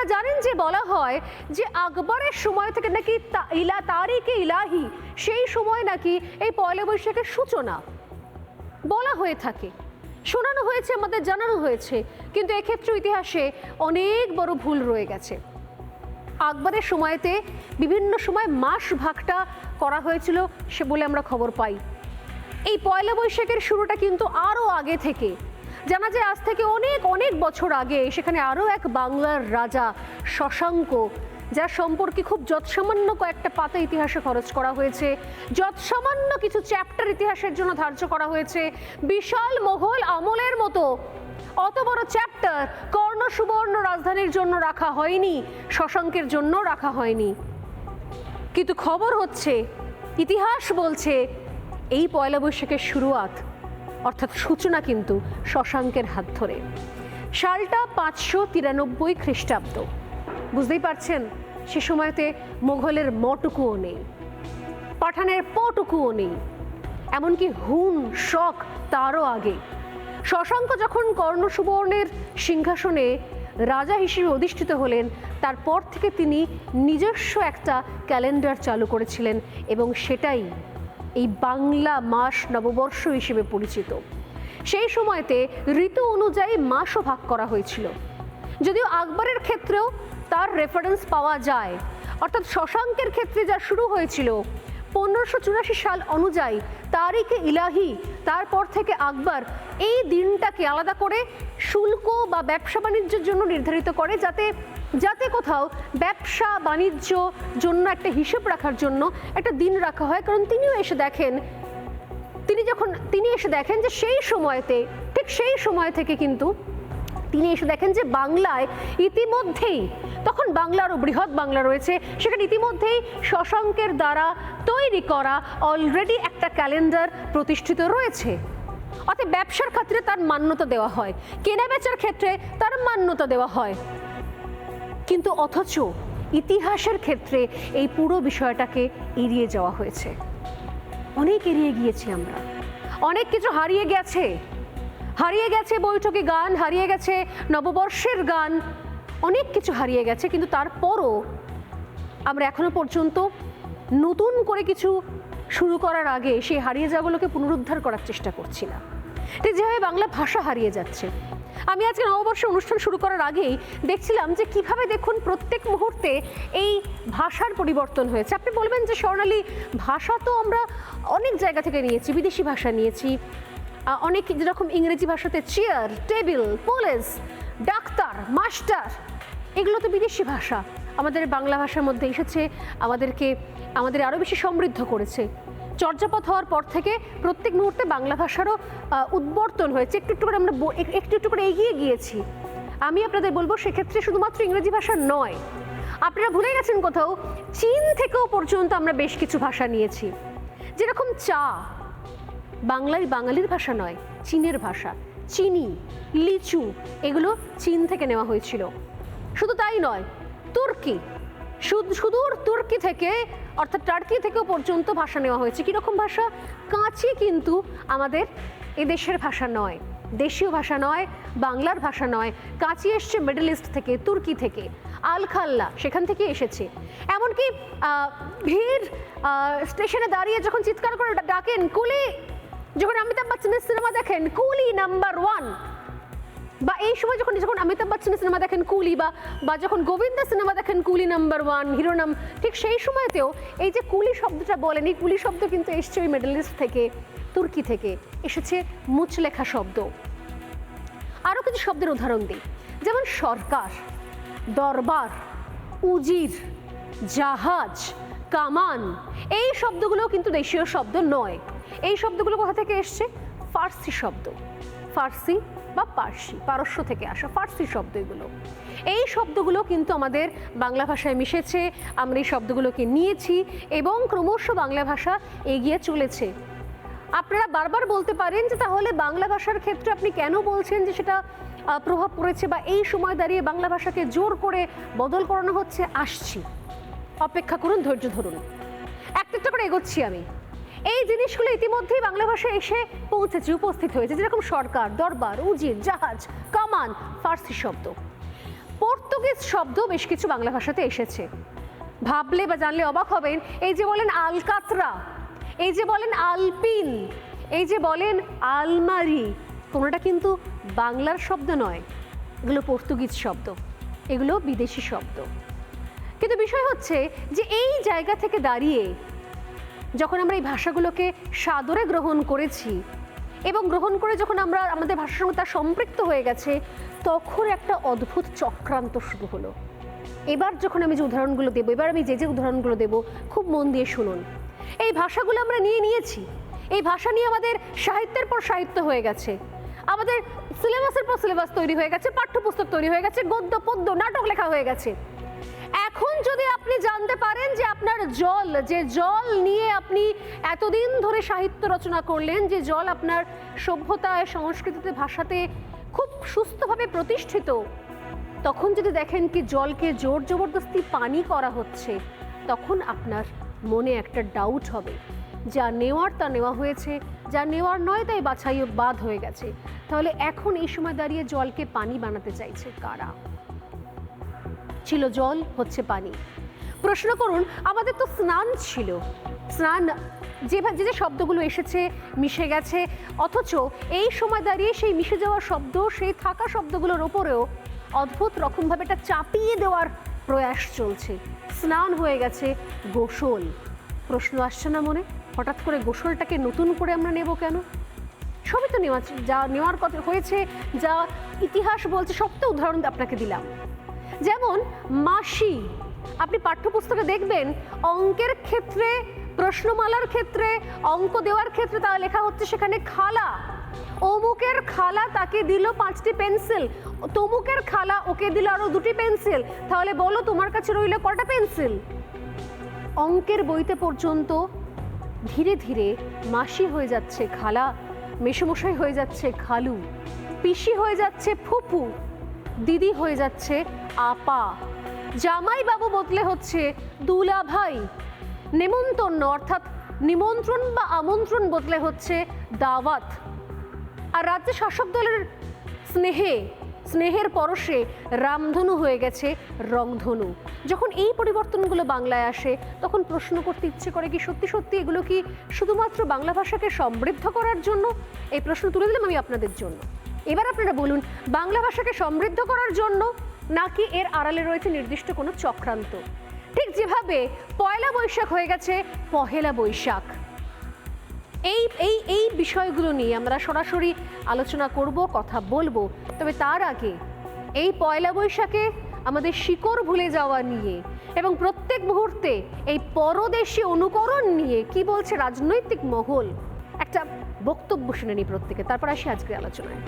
আপনারা জানেন যে বলা হয় যে আকবরের সময় থেকে নাকি ইলা তারিকে ইলাহি, সেই সময় নাকি এই পয়লা বৈশাখের সূচনা বলা হয়ে থাকে। শোনানো হয়েছে, আমাদের জানানো হয়েছে, কিন্তু এক্ষেত্রে ইতিহাসে অনেক বড় ভুল রয়ে গেছে। আকবরের সময়তে বিভিন্ন সময় মাস ভাগটা করা হয়েছিল সে বলে আমরা খবর পাই। এই পয়লা বৈশাখের শুরুটা কিন্তু আরও আগে থেকে জানা যায়, আজ থেকে অনেক অনেক বছর আগে সেখানে আরও এক বাংলার রাজা শশাঙ্ক, যার সম্পর্কে খুব যৎসামান্য কয়েকটা পাতা ইতিহাসে খরচ করা হয়েছে। যৎসামান্য কিছু চ্যাপ্টার ইতিহাসের জন্য ধার্য করা হয়েছে। বিশাল মোঘল আমলের মতো। অত বড় চ্যাপ্টার কর্ণ সুবর্ণ রাজধানীর জন্য রাখা হয়নি, শশাঙ্কের জন্য রাখা হয়নি। কিন্তু খবর হচ্ছে, ইতিহাস বলছে, এই পয়লা বৈশাখের শুরুয়াত। অর্থাৎ সূচনা কিন্তু শশাঙ্কের হাত ধরে। সালটা পাঁচশো তিরানব্বই খ্রিস্টাব্দ। বুঝতেই পারছেন, সে সময়তে মোঘলের মটুকুও নেই, পাঠানের পটুকুও নেই, এমনকি হুন, শক তারও আগে। শশাঙ্ক যখন কর্ণ সুবর্ণের সিংহাসনে রাজা হিসেবে অধিষ্ঠিত হলেন, তারপর থেকে তিনি নিজস্ব একটা ক্যালেন্ডার চালু করেছিলেন এবং সেটাই এই বাংলা মাস নববর্ষ হিসেবে পরিচিত। সেই সময়তে ঋতু অনুযায়ী মাসও ভাগ করা হয়েছিল। যদিও আকবরের ক্ষেত্রেও তার রেফারেন্স পাওয়া যায়। অর্থাৎ শশাঙ্কের ক্ষেত্রে যা শুরু হয়েছিল, পনেরোশো চুরাশি সাল অনুযায়ী তারিখে ইলাহি, তারপর থেকে আকবর এই দিনটাকে আলাদা করে শুল্ক বা ব্যবসা বাণিজ্যের জন্য নির্ধারিত করে যাতে যাতে কোথাও ব্যবসা, বাণিজ্য জন্য একটা হিসেব রাখার জন্য একটা দিন রাখা হয়। কারণ তিনিও এসে দেখেন, তিনি যখন, তিনি এসে দেখেন যে সেই সময়তে, ঠিক সেই সময় থেকে কিন্তু তিনি এসে দেখেন যে বাংলায় ইতিমধ্যেই, তখন বাংলারও বৃহৎ বাংলা রয়েছে, সেখানে ইতিমধ্যেই শশাঙ্কের দ্বারা তৈরি করা অলরেডি একটা ক্যালেন্ডার প্রতিষ্ঠিত রয়েছে। অর্থাৎ ব্যবসার ক্ষেত্রে তার মান্যতা দেওয়া হয়। কেনা বেচার ক্ষেত্রে তার মান্যতা দেওয়া হয়। কিন্তু অথচ ইতিহাসের ক্ষেত্রে এই পুরো বিষয়টাকে এড়িয়ে যাওয়া হয়েছে। অনেক এড়িয়ে গিয়েছি আমরা। অনেক কিছু হারিয়ে গেছে। হারিয়ে গেছে বৈঠকে গান, হারিয়ে গেছে নববর্ষের গান, অনেক কিছু হারিয়ে গেছে, কিন্তু তারপরও আমরা এখনও পর্যন্ত নতুন করে কিছু শুরু করার আগে সেই হারিয়ে যাওয়াগুলোকে পুনরুদ্ধার করার চেষ্টা করছি না। ঠিক যেভাবে বাংলা ভাষা হারিয়ে যাচ্ছে। আমি আজকে নববর্ষ অনুষ্ঠান শুরু করার আগেই দেখছিলাম যে কীভাবে দেখুন প্রত্যেক মুহূর্তে এই ভাষার পরিবর্তন হয়েছে। আপনি বলবেন যে স্বর্ণালী ভাষা তো আমরা অনেক জায়গা থেকে নিয়েছি, বিদেশি ভাষা নিয়েছি অনেক যেরকম ইংরেজি ভাষাতে chair table police doctor master এগুলো তো বিদেশি ভাষা। আমাদের বাংলা ভাষার মধ্যে এসেছে, আমাদেরকে, আমাদের আরও বেশি সমৃদ্ধ করেছে। চর্যাপদ হওয়ার পর থেকে প্রত্যেক মুহূর্তে বাংলা ভাষারও উদ্বর্তন হয়েছে। একটু একটু করে আমরা একটু একটু করে এগিয়ে গিয়েছি। আমি আপনাদের বলব সেক্ষেত্রে শুধুমাত্র ইংরেজি ভাষা নয়। আপনারা ভুলে গেছেন কোথাও, চীন থেকেও পর্যন্ত আমরা বেশ কিছু ভাষা নিয়েছি। যেরকম চা, বাংলায় বাঙালির ভাষা নয়, চীনের ভাষা। চিনি, লিচু, এগুলো চীন থেকে নেওয়া হয়েছিল। শুধু তাই নয়, তুর্কি। সুদূর তুর্কি থেকে অর্থাৎ টার্কি থেকেও পর্যন্ত ভাষা নেওয়া হয়েছে। কীরকম ভাষা? কাঁচি কিন্তু আমাদের এদেশের ভাষা নয়, দেশীয় ভাষা নয়, বাংলার ভাষা নয়। কাঁচি এসছে মিডল ইস্ট থেকে, তুর্কি থেকে, আলখাল্লা সেখান থেকে এসেছে। এমনকি ভিড় স্টেশনে দাঁড়িয়ে যখন চিৎকার করে ডাকেন, কুলি, যখন অমিতাভ বচ্চনের সিনেমা দেখেন, কুলি নাম্বার ওয়ান। বা এই সময় যখন যখন অমিতাভ বচ্চনের সিনেমা দেখেন কুলি বা বা যখন গোবিন্দের সিনেমা দেখেন কুলি নাম্বার ওয়ান হিরো নাম ঠিক সেই সময়তেও এই যে কুলি শব্দটা বলেন, এই কুলি শব্দ কিন্তু এসছে ওই মিডল ইস্ট থেকে, তুর্কি থেকে, এসেছে মুচলেখা শব্দ। আরও কিছু শব্দের উদাহরণ দিই। যেমন সরকার, দরবার, উজির, জাহাজ, কামান, এই শব্দগুলো কিন্তু দেশীয় শব্দ নয়। এই শব্দগুলো কোথা থেকে এসছে? ফার্সি শব্দ। ফার্সি বা পার্সি, পারস্য থেকে আসা ফার্সি শব্দ এগুলো। এই শব্দগুলো কিন্তু আমাদের বাংলা ভাষায় মিশেছে, আমরা এই শব্দগুলোকে নিয়েছি এবং ক্রমশ বাংলা ভাষা এগিয়ে চলেছে। আপনারা বারবার বলতে পারেন যে তাহলে বাংলা ভাষার ক্ষেত্রে আপনি কেন বলছেন যে সেটা প্রভাব পড়েছে বা এই সময় দাঁড়িয়ে বাংলা ভাষাকে জোর করে বদল করানো হচ্ছে, আসছি। অপেক্ষা করুন, ধৈর্য ধরুন। একটা একটা করে এগোচ্ছি আমি। এই জিনিসগুলো ইতিমধ্যেই বাংলা ভাষায় এসে পৌঁছেছে, উপস্থিত হয়েছে। যেরকম সরকার, দরবার, উজির, জাহাজ, কামান, ফার্সি শব্দ। পর্তুগিজ শব্দ বেশ কিছু বাংলা ভাষাতে এসেছে। ভাবলে বা জানলে অবাক হবেন, এই যে বলেন আলকাতরা, এই যে বলেন আলপিন, এই যে বলেন আলমারি, কোনোটা কিন্তু বাংলার শব্দ নয়, এগুলো পর্তুগিজ শব্দ, এগুলো বিদেশি শব্দ। কিন্তু বিষয় হচ্ছে যে এই জায়গা থেকে দাঁড়িয়ে যখন আমরা এই ভাষাগুলোকে সাদরে গ্রহণ করেছি এবং গ্রহণ করে যখন আমরা আমাদের ভাষার সঙ্গে তার সম্পৃক্ত হয়ে গেছে, তখন একটা অদ্ভুত চক্রান্ত শুরু হলো। এবার যখন আমি যে উদাহরণগুলো দেবো, এবার আমি যে যে উদাহরণগুলো দেবো, খুব মন দিয়ে শুনুন। এই ভাষাগুলো আমরা নিয়ে নিয়েছি। এই ভাষা নিয়ে আমাদের সাহিত্যের পর সাহিত্য হয়ে গেছে। আমাদের সিলেবাসের পর সিলেবাস তৈরি হয়ে গেছে, পাঠ্যপুস্তক তৈরি হয়ে গেছে, গদ্য, পদ্য, নাটক লেখা হয়ে গেছে। এখন যদি আপনি জানতে পারেন যে আপনার জল, যে জল নিয়ে আপনি এতদিন ধরে সাহিত্য রচনা করলেন, যে জল আপনার সভ্যতায়, সংস্কৃতিতে, ভাষাতে খুব সুস্থভাবে প্রতিষ্ঠিত, তখন যদি দেখেন কি জলকে জোর জবরদস্তি পানি করা হচ্ছে, তখন আপনার মনে একটা ডাউট হবে, যা নেওয়ার তা নেওয়া হয়েছে, যা নেওয়ার নয় তাই বাছাই বাদ হয়ে গেছে। তাহলে এখন এই সময় দাঁড়িয়ে জলকে পানি বানাতে চাইছে কারা? ছিল জল, হচ্ছে পানি। প্রশ্ন করুন, আমাদের তো স্নান ছিল। স্নান, যে যে যে শব্দগুলো এসেছে, মিশে গেছে, অথচ এই সময় দাঁড়িয়ে সেই মিশে যাওয়া শব্দ, সেই থাকা শব্দগুলোর ওপরেও অদ্ভুত রকমভাবে একটা চাপিয়ে দেওয়ার প্রয়াস চলছে। স্নান হয়ে গেছে গোসল। প্রশ্ন আসছে না মনে? হঠাৎ করে গোসলটাকে নতুন করে আমরা নেব কেন? সবই তো নেওয়া, যা নেওয়ার কথা হয়েছে, যা ইতিহাস বলছে, সব তো উদাহরণ আপনাকে দিলাম। যেমন মাসি, আপনি পাঠ্যপুস্তকে দেখবেন অঙ্কের ক্ষেত্রে, প্রশ্নমালার ক্ষেত্রে, অঙ্ক দেওয়ার ক্ষেত্রে তা লেখা হচ্ছে সেখানে খালা। অমুকের খালা তাকে দিল পাঁচটি পেন্সিল, তমুকের খালা ওকে দিল আরও দুটি পেন্সিল, তাহলে বলো তোমার কাছে রইল কটা পেন্সিল? অঙ্কের বইতে পর্যন্ত ধীরে ধীরে মাসি হয়ে যাচ্ছে খালা, মেসমশাই হয়ে যাচ্ছে খালু, পিসি হয়ে যাচ্ছে ফুপু। দিদি হয়ে যাচ্ছে আপা। জামাই বাবু বদলে হচ্ছে দুলা ভাই নেমন্তন্ন অর্থাৎ নিমন্ত্রণ বা আমন্ত্রণ বদলে হচ্ছে দাওয়াত। আর রাজ্যে শাসক দলের স্নেহে, স্নেহের পরশে রামধনু হয়ে গেছে রংধনু। যখন এই পরিবর্তনগুলো বাংলায় আসে, তখন প্রশ্ন করতে ইচ্ছে করে কি সত্যি সত্যি এগুলো কি শুধুমাত্র বাংলা ভাষাকে সমৃদ্ধ করার জন্য? এই প্রশ্ন তুলে দিলাম আমি আপনাদের জন্য। এবার আপনারা বলুন, বাংলা ভাষাকে সমৃদ্ধ করার জন্য নাকি এর আড়ালে রয়েছে নির্দিষ্ট কোনো চক্রান্ত? ঠিক যেভাবে পয়লা বৈশাখ হয়ে গেছে, পহেলা বৈশাখ। এই এই এই বিষয়গুলো নিয়ে আমরা সরাসরি আলোচনা করব, কথা বলব। তবে তার আগে এই পয়লা বৈশাখে আমাদের শিকড় ভুলে যাওয়া নিয়ে এবং প্রত্যেক মুহূর্তে এই পরদেশি অনুকরণ নিয়ে কি বলছে রাজনৈতিক মহল? বক্তব্য শুনে নি প্রত্যেকে। তারপর আসি আজকের আলোচনায়।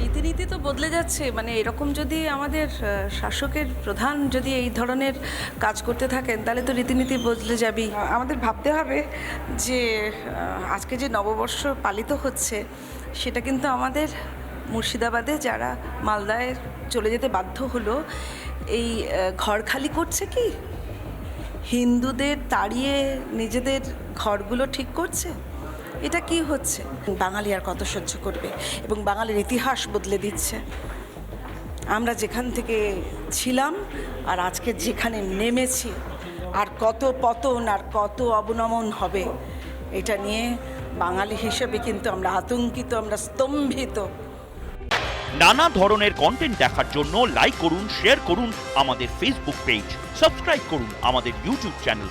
রীতিনীতি তো বদলে যাচ্ছে। মানে এরকম যদি আমাদের শাসকের প্রধান যদি এই ধরনের কাজ করতে থাকেন তাহলে তো রীতিনীতি বদলে যাবেই। আমাদের ভাবতে হবে যে আজকে যে নববর্ষ পালিত হচ্ছে সেটা কিন্তু আমাদের মুর্শিদাবাদে যারা মালদায় চলে যেতে বাধ্য হলো এই ঘর খালি করছে কি? হিন্দুদের তাড়িয়ে নিজেদের ঘরগুলো ঠিক করছে? এটা কি হচ্ছে? বাঙালি আর কত সহ্য করবে এবং বাঙালির ইতিহাস বদলে দিচ্ছে। আমরা যেখান থেকে ছিলাম আর আজকে যেখানে নেমেছি, আর কত পতন আর কত অবনমন হবে, এটা নিয়ে বাঙালি হিসেবে কিন্তু আমরা আতঙ্কিত, আমরা স্তম্ভিত। নানা ধরনের কন্টেন্ট দেখার জন্য লাইক করুন শেয়ার করুন আমাদের ফেসবুক পেজ সাবস্ক্রাইব করুন আমাদের ইউটিউব চ্যানেল